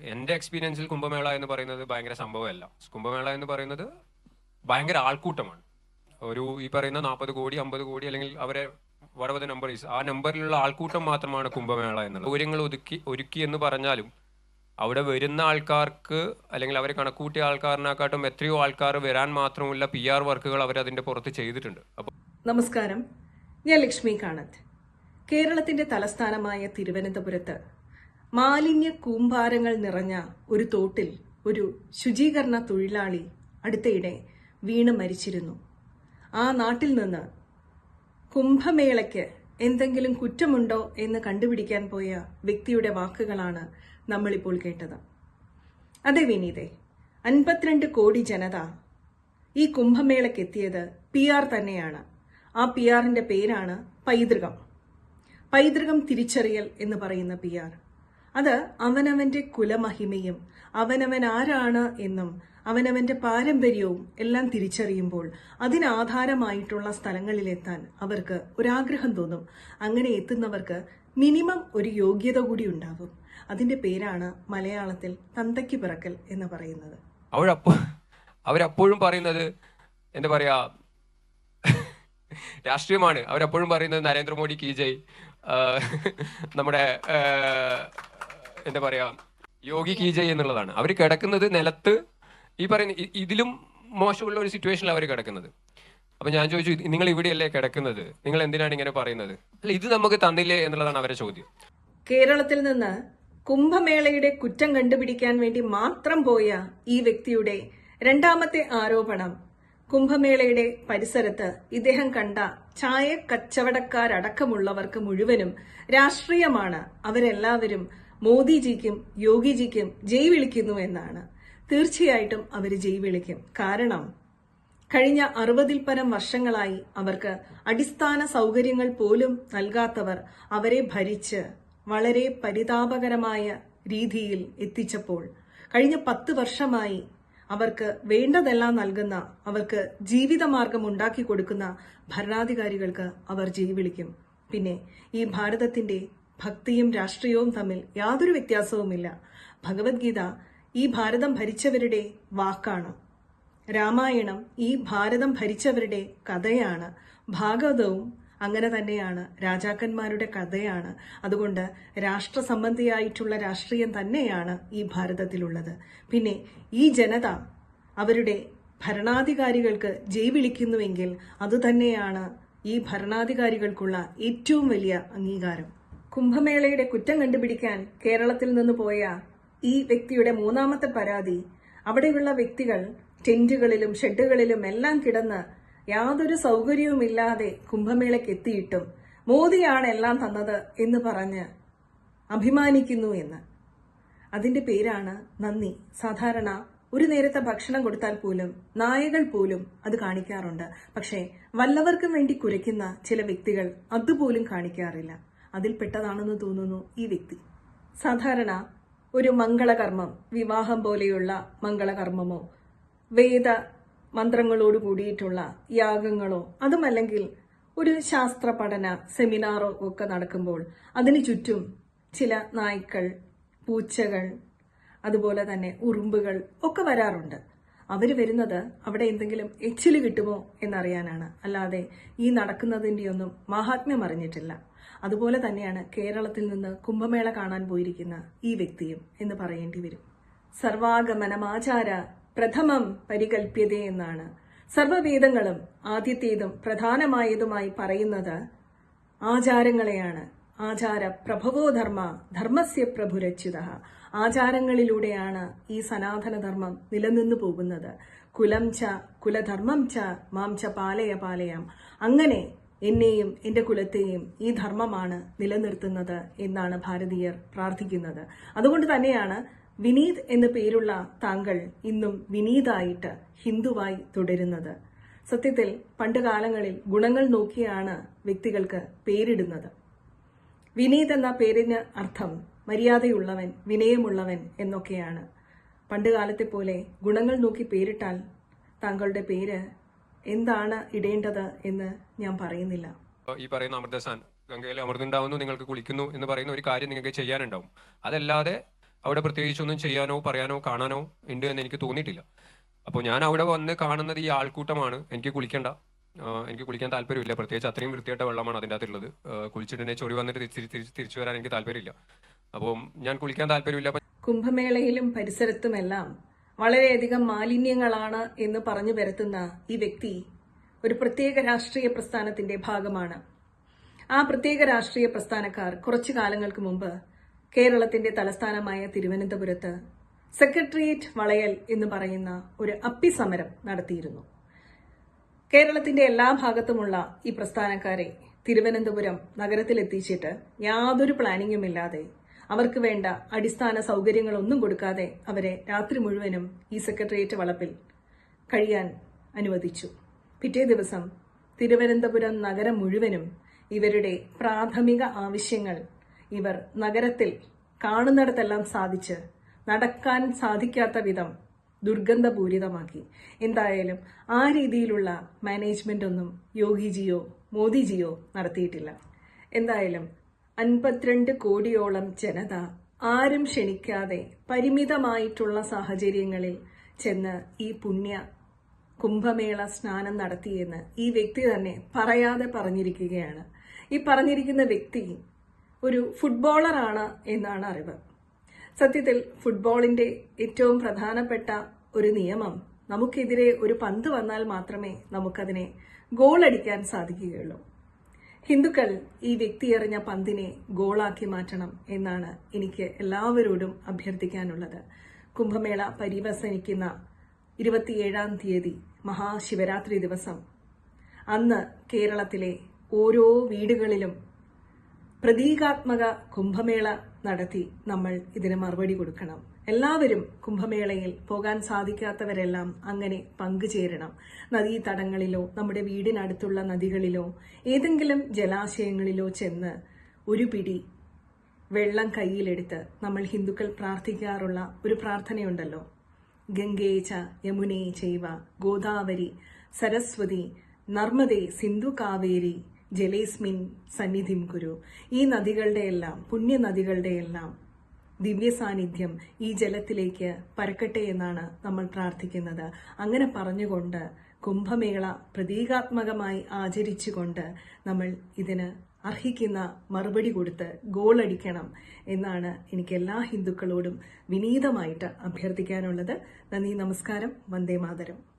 എന്റെ എക്സ്പീരിയൻസിൽ കുംഭമേള എന്ന് പറയുന്നത് ഭയങ്കര സംഭവമല്ല. കുംഭമേള എന്ന് പറയുന്നത് ഭയങ്കര ആൾക്കൂട്ടമാണ്. ഒരു ഈ പറയുന്ന നാൽപ്പത് കോടി അമ്പത് കോടി അല്ലെങ്കിൽ അവരെ വടവത് നമ്പർ ഈസ് ആ നമ്പറിലുള്ള ആൾക്കൂട്ടം മാത്രമാണ് കുംഭമേള എന്നുള്ളത്. സൗകര്യങ്ങൾ ഒതുക്കി ഒരുക്കി എന്ന് പറഞ്ഞാലും അവിടെ വരുന്ന ആൾക്കാർക്ക് അല്ലെങ്കിൽ അവരെ കണക്കൂട്ടിയ ആൾക്കാരിനെക്കാട്ടും എത്രയോ ആൾക്കാർ വരാൻ മാത്രമുള്ള പി ആർ വർക്കുകൾ അവർ അതിന്റെ പുറത്ത് ചെയ്തിട്ടുണ്ട്. അപ്പോൾ നമസ്കാരം. ഞാൻ ലക്ഷ്മി കാണത്ത്. കേരളത്തിന്റെ തലസ്ഥാനമായ തിരുവനന്തപുരത്ത് മാലിന്യ കൂമ്പാരങ്ങൾ നിറഞ്ഞ ഒരു തോട്ടിൽ ഒരു ശുചീകരണ തൊഴിലാളി അടുത്തയിടെ വീണ് മരിച്ചിരുന്നു. ആ നാട്ടിൽ നിന്ന് കുംഭമേളയ്ക്ക് എന്തെങ്കിലും കുറ്റമുണ്ടോ എന്ന് കണ്ടുപിടിക്കാൻ പോയ വ്യക്തിയുടെ വാക്കുകളാണ് നമ്മളിപ്പോൾ കേട്ടത്. അതെ വിനീതെ അൻപത്തിരണ്ട് കോടി ജനത ഈ കുംഭമേളയ്ക്ക് എത്തിയത് പി ആർ തന്നെയാണ്. ആ പി ആറിന്റെ പേരാണ് പൈതൃകം. പൈതൃകം തിരിച്ചറിയൽ എന്ന് പറയുന്ന പി ആർ. അത് അവനവന്റെ കുലമഹിമയും അവനവൻ ആരാണ് എന്നും അവനവന്റെ പാരമ്പര്യവും എല്ലാം തിരിച്ചറിയുമ്പോൾ അതിനാധാരമായിട്ടുള്ള സ്ഥലങ്ങളിലെത്താൻ അവർക്ക് ഒരാഗ്രഹം തോന്നും. അങ്ങനെ എത്തുന്നവർക്ക് മിനിമം ഒരു യോഗ്യത കൂടി ഉണ്ടാവും അതിന്റെ പേരാണ് മലയാളത്തിൽ തന്തയ്ക്ക് പിറക്കൽ എന്ന് പറയുന്നത്. അവരപ്പോ അവരപ്പോഴും പറയുന്നത് എന്താ പറയാ രാഷ്ട്രീയമാണ്. അവരപ്പോഴും പറയുന്നത് നരേന്ദ്രമോദി കി ജയ് നമ്മുടെ എന്താ പറയാ യോഗി കി ജയ് എന്നുള്ളതാണ്. അവർ കിടക്കുന്നത് നിലത്ത് ഈ പറയുന്ന ഇതിലും മോശമുള്ള ഒരു സിറ്റുവേഷനിൽ അവർ കിടക്കുന്നത്. അപ്പൊ ഞാൻ ചോദിച്ചു നിങ്ങൾ ഇവിടെയല്ലേ കിടക്കുന്നത്? നിങ്ങൾ എന്തിനാണ് ഇങ്ങനെ പറയുന്നത്? അല്ല ഇത് നമുക്ക് തന്നില്ലേ എന്നുള്ളതാണ് അവരെ ചോദ്യം. കേരളത്തിൽ നിന്ന് കുംഭമേളയുടെ കുറ്റം കണ്ടുപിടിക്കാൻ വേണ്ടി മാത്രം പോയ ഈ വ്യക്തിയുടെ രണ്ടാമത്തെ ആരോപണം കുംഭമേളയുടെ പരിസരത്ത് ഇദ്ദേഹം കണ്ട ചായ കച്ചവടക്കാരടക്കമുള്ളവർക്ക് മുഴുവനും രാഷ്ട്രീയമാണ്. അവരെല്ലാവരും മോദിജിക്കും യോഗിജിക്കും ജയ് വിളിക്കുന്നു എന്നാണ്. തീർച്ചയായിട്ടും അവർ ജയ് വിളിക്കും. കാരണം കഴിഞ്ഞ അറുപതിൽ പരം വർഷങ്ങളായി അവർക്ക് അടിസ്ഥാന സൗകര്യങ്ങൾ പോലും നൽകാത്തവർ അവരെ ഭരിച്ച് വളരെ പരിതാപകരമായ രീതിയിൽ എത്തിച്ചപ്പോൾ കഴിഞ്ഞ പത്ത് വർഷമായി അവർക്ക് വേണ്ടതെല്ലാം നൽകുന്ന അവർക്ക് ജീവിതമാർഗം ഉണ്ടാക്കി കൊടുക്കുന്ന ഭരണാധികാരികൾക്ക് അവർ ജയ് വിളിക്കും. പിന്നെ ഈ ഭാരതത്തിന്റെ ഭക്തിയും രാഷ്ട്രീയവും തമ്മിൽ യാതൊരു വ്യത്യാസവുമില്ല. ഭഗവത്ഗീത ഈ ഭാരതം ഭരിച്ചവരുടെ വാക്കാണ്. രാമായണം ഈ ഭാരതം ഭരിച്ചവരുടെ കഥയാണ്. ഭാഗവതവും അങ്ങനെ തന്നെയാണ്. രാജാക്കന്മാരുടെ കഥയാണ്. അതുകൊണ്ട് രാഷ്ട്രസംബന്ധിയായിട്ടുള്ള രാഷ്ട്രീയം തന്നെയാണ് ഈ ഭാരതത്തിലുള്ളത്. പിന്നെ ഈ ജനത അവരുടെ ഭരണാധികാരികൾക്ക് ജയ് വിളിക്കുന്നുവെങ്കിൽ അതുതന്നെയാണ് ഈ ഭരണാധികാരികൾക്കുള്ള ഏറ്റവും വലിയ അംഗീകാരം. കുംഭമേളയുടെ കുറ്റം കണ്ടുപിടിക്കാൻ കേരളത്തിൽ നിന്ന് പോയ ഈ വ്യക്തിയുടെ മൂന്നാമത്തെ പരാതി അവിടെയുള്ള വ്യക്തികൾ ടെന്റുകളിലും ഷെഡുകളിലും എല്ലാം കിടന്ന് യാതൊരു സൗകര്യവുമില്ലാതെ കുംഭമേളയ്ക്ക് എത്തിയിട്ടും മോദിയാണ് എല്ലാം തന്നത് എന്ന് പറഞ്ഞ് അഭിമാനിക്കുന്നു എന്ന്. അതിന്റെ പേരാണ് നന്ദി. സാധാരണ ഒരു നേരത്തെ ഭക്ഷണം കൊടുത്താൽ പോലും നായകൾ പോലും അത് കാണിക്കാറുണ്ട്. പക്ഷേ വല്ലവർക്കും വേണ്ടി കുരയ്ക്കുന്ന ചില വ്യക്തികൾ അതുപോലും കാണിക്കാറില്ല. അതിൽപ്പെട്ടതാണെന്ന് തോന്നുന്നു ഈ വ്യക്തി. സാധാരണ ഒരു മംഗളകർമ്മം വിവാഹം പോലെയുള്ള മംഗളകർമ്മമോ വേദ മന്ത്രങ്ങളോട് കൂടിയിട്ടുള്ള യാഗങ്ങളോ അതുമല്ലെങ്കിൽ ഒരു ശാസ്ത്ര പഠന സെമിനാറോ ഒക്കെ നടക്കുമ്പോൾ അതിനു ചുറ്റും ചില നായ്ക്കൾ പൂച്ചകൾ അതുപോലെ തന്നെ ഉറുമ്പുകൾ ഒക്കെ വരാറുണ്ട്. അവർ വരുന്നത് അവിടെ എന്തെങ്കിലും എച്ചിൽ കിട്ടുമോ എന്നറിയാനാണ്. അല്ലാതെ ഈ നടക്കുന്നതിന്റെയൊന്നും മാഹാത്മ്യം അറിഞ്ഞിട്ടില്ല. അതുപോലെ തന്നെയാണ് കേരളത്തിൽ നിന്ന് കുംഭമേള കാണാൻ പോയിരിക്കുന്ന ഈ വ്യക്തിയും എന്ന് പറയേണ്ടി വരും. സർവാഗമനമാചാര പ്രഥമം പരികൽപ്യത എന്നാണ് സർവവേദങ്ങളും ആദ്യത്തേതും പ്രധാനമായതുമായി പറയുന്നത് ആചാരങ്ങളെയാണ്. ആചാര പ്രഭവോ ധർമ്മ ധർമ്മസ്യ പ്രഭുരച്യുത. ആചാരങ്ങളിലൂടെയാണ് ഈ സനാതനധർമ്മം നിലനിന്നു പോകുന്നത്. കുലം ച കുലധർമ്മം ച മാം ച പാലയ പാലയാം. അങ്ങനെ എന്നെയും എന്റെ കുലത്തെയും ഈ ധർമ്മമാണ് നിലനിർത്തുന്നത് എന്നാണ് ഭാരതീയർ പ്രാർത്ഥിക്കുന്നത്. അതുകൊണ്ട് തന്നെയാണ് വിനീത് എന്ന പേരുള്ള താങ്കൾ ഇന്നും വിനീതായിട്ട് ഹിന്ദുവായി തുടരുന്നത്. സത്യത്തിൽ പണ്ടുകാലങ്ങളിൽ ഗുണങ്ങൾ നോക്കിയാണ് വ്യക്തികൾക്ക് പേരിടുന്നത്. വിനീത് എന്ന പേരിന് അർത്ഥം മര്യാദയുള്ളവൻ വിനയമുള്ളവൻ എന്നൊക്കെയാണ്. പണ്ടുകാലത്തെ പോലെ ഗുണങ്ങൾ നോക്കി പേരിട്ടാൽ താങ്കളുടെ പേര് എന്താണ് ഇടേണ്ടത് എന്ന് ഞാൻ പറയുന്നില്ല. ഈ പറയുന്ന അമൃതസാൻ ഗംഗയിൽ അമൃതുണ്ടാവുന്നു നിങ്ങൾക്ക് കുളിക്കുന്നു എന്ന് പറയുന്ന ഒരു കാര്യം നിങ്ങൾക്ക് ചെയ്യാനുണ്ടാവും. അതല്ലാതെ അവിടെ പ്രത്യേകിച്ചൊന്നും ചെയ്യാനോ പറയാനോ കാണാനോ ഉണ്ട് എന്ന് എനിക്ക് തോന്നിയിട്ടില്ല. അപ്പോൾ ഞാൻ അവിടെ വന്ന് കാണുന്നത് ഈ ആൾക്കൂട്ടമാണ്. എനിക്ക് കുളിക്കേണ്ട. എനിക്ക് കുളിക്കാൻ താല്പര്യമില്ല. പ്രത്യേകിച്ച് അത്രയും വൃത്തിയായിട്ട വെള്ളമാണ് അതിന്റെ അകത്തുള്ളത് ആ, കുളിച്ചിട്ട് എന്നെ ചൊറി വന്നിട്ട് തിരിച്ച് തിരിച്ച് തിരിച്ചു വരാൻ എനിക്ക് താല്പര്യമില്ല. അപ്പം ഞാൻ കുളിക്കാൻ താല്പര്യമില്ല. കുംഭമേളയിലും പരിസരത്തുമെല്ലാം വളരെയധികം മാലിന്യങ്ങളാണ് എന്ന് പറഞ്ഞു വരുത്തുന്ന ഈ വ്യക്തി ഒരു പ്രത്യേക രാഷ്ട്രീയ പ്രസ്ഥാനത്തിന്റെ ഭാഗമാണ്. ആ പ്രത്യേക രാഷ്ട്രീയ പ്രസ്ഥാനക്കാർ കുറച്ചു കാലങ്ങൾക്ക് മുമ്പ് കേരളത്തിന്റെ തലസ്ഥാനമായ തിരുവനന്തപുരത്ത് സെക്രട്ടേറിയറ്റ് വളയൽ എന്ന് പറയുന്ന ഒരു അപ്പിസമരം നടത്തിയിരുന്നു. കേരളത്തിന്റെ എല്ലാ ഭാഗത്തുമുള്ള ഈ പ്രസ്ഥാനക്കാരെ തിരുവനന്തപുരം നഗരത്തിലെത്തിച്ചിട്ട് യാതൊരു പ്ലാനിങ്ങും ഇല്ലാതെ അവർക്ക് വേണ്ട അടിസ്ഥാന സൗകര്യങ്ങളൊന്നും കൊടുക്കാതെ അവരെ രാത്രി മുഴുവനും ഈ സെക്രട്ടേറിയറ്റ് വളപ്പിൽ കഴിയാൻ അനുവദിച്ചു. പിറ്റേ ദിവസം തിരുവനന്തപുരം നഗരം മുഴുവനും ഇവരുടെ പ്രാഥമിക ആവശ്യങ്ങൾ ഇവർ നഗരത്തിൽ കാണുന്നിടത്തെല്ലാം സാധിച്ച് നടക്കാൻ സാധിക്കാത്ത വിധം ദുർഗന്ധപൂരിതമാക്കി. എന്തായാലും ആ രീതിയിലുള്ള മാനേജ്മെന്റ് ഒന്നും യോഗിജിയോ മോദിജിയോ നടത്തിയിട്ടില്ല. എന്തായാലും അൻപത്തിരണ്ട് കോടിയോളം ജനത ആരും ക്ഷണിക്കാതെ പരിമിതമായിട്ടുള്ള സാഹചര്യങ്ങളിൽ ചെന്ന് ഈ പുണ്യ കുംഭമേള സ്നാനം നടത്തിയെന്ന് ഈ വ്യക്തി തന്നെ പറയാതെ പറഞ്ഞിരിക്കുകയാണ്. ഈ പറഞ്ഞിരിക്കുന്ന വ്യക്തി ഒരു ഫുട്ബോളറാണ് എന്നാണ് അറിവ്. സത്യത്തിൽ ഫുട്ബോളിന്റെ ഏറ്റവും പ്രധാനപ്പെട്ട ഒരു നിയമം നമുക്കെതിരെ ഒരു പന്ത് വന്നാൽ മാത്രമേ നമുക്കതിനെ ഗോളടിക്കാൻ സാധിക്കുകയുള്ളൂ. ഹിന്ദുക്കൾ ഈ വ്യക്തി എറിഞ്ഞ പന്തിനെ ഗോളാക്കി മാറ്റണം എന്നാണ് എനിക്ക് എല്ലാവരോടും അഭ്യർത്ഥിക്കാനുള്ളത്. കുംഭമേള പരിവസനിക്കുന്ന ഇരുപത്തിയേഴാം തീയതി മഹാശിവരാത്രി ദിവസം. അന്ന് കേരളത്തിലെ ഓരോ വീടുകളിലും പ്രതീകാത്മക കുംഭമേള നടത്തി നമ്മൾ ഇതിന് മറുപടി കൊടുക്കണം. എല്ലാവരും കുംഭമേളയിൽ പോകാൻ സാധിക്കാത്തവരെല്ലാം അങ്ങനെ പങ്കുചേരണം. നദീതടങ്ങളിലോ നമ്മുടെ വീടിനടുത്തുള്ള നദികളിലോ ഏതെങ്കിലും ജലാശയങ്ങളിലോ ചെന്ന് ഒരു പിടി വെള്ളം കയ്യിലെടുത്ത് നമ്മൾ ഹിന്ദുക്കൾ പ്രാർത്ഥിക്കാറുള്ള ഒരു പ്രാർത്ഥനയുണ്ടല്ലോ. ഗംഗേ ച യമുനേ ചൈവ ഗോദാവരി സരസ്വതി നർമ്മദേ സിന്ധു കാവേരി ജലേസ്മിൻ സന്നിധിം കുരു. ഈ നദികളുടെ എല്ലാം പുണ്യ നദികളുടെ എല്ലാം ദിവ്യ സാന്നിധ്യം ഈ ജലത്തിലേക്ക് പരക്കട്ടെ എന്നാണ് നമ്മൾ പ്രാർത്ഥിക്കുന്നത്. അങ്ങനെ പറഞ്ഞുകൊണ്ട് കുംഭമേള പ്രതീകാത്മകമായി ആചരിച്ചുകൊണ്ട് നമ്മൾ ഇതിന് അർഹിക്കുന്ന മറുപടി കൊടുത്ത് ഗോളടിക്കണം എന്നാണ് എനിക്ക് എല്ലാ ഹിന്ദുക്കളോടും വിനീതമായിട്ട് അഭ്യർത്ഥിക്കാനുള്ളത്. നന്ദി നമസ്കാരം. വന്ദേ മാതരം.